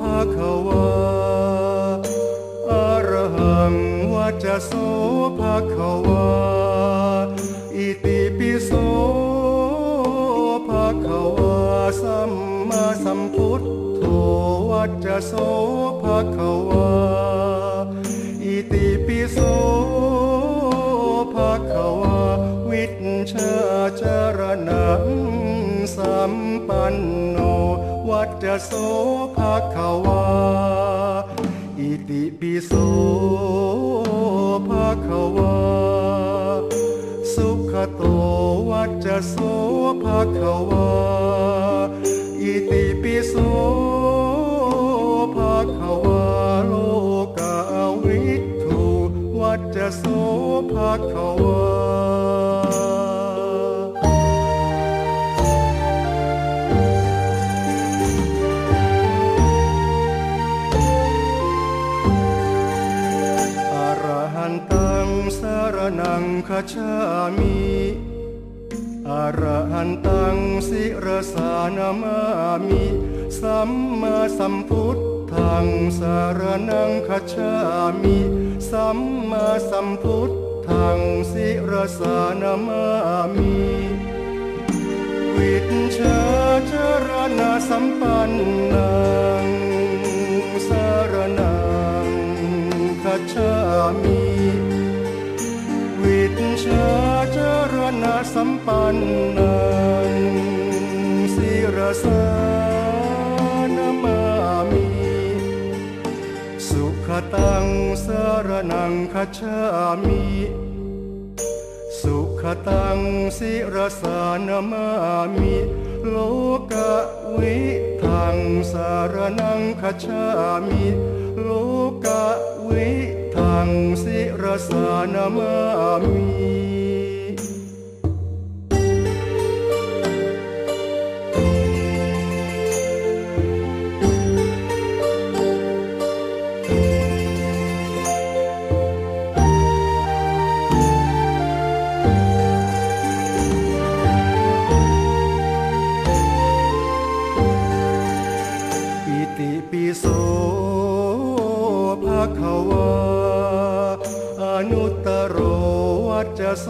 ภาควาอรหังวัจโสภาควา อิติปิโสภาควาสัมมาสัมพุทโธวัจโสภาควา อิติปิโสภาควา วิชชาจรณั สัมปันโน วัจจะโสภะคะวา อิติปิโสภะคะวา สุขโตวัจจะโสภะคะวา อิติปิโสภะคะวาโลกาวิทูวัจจะโสภะคะวา คาชามิอรหันตังสิรสานามามิสัมมาสัมพุทธังสารนังคาชามิสัมมาสัมพุทธังสิรสานามามิวิชชาจรณะสัมปันนัง สัมปันนังศิรสานมามิสุขตังสารนังคชามิสุขตังสิรสานมามิโลกวิทังสารนังคชามิโลกวิทังสิรสานมามิ ทวาอนุตตรวัจจะโส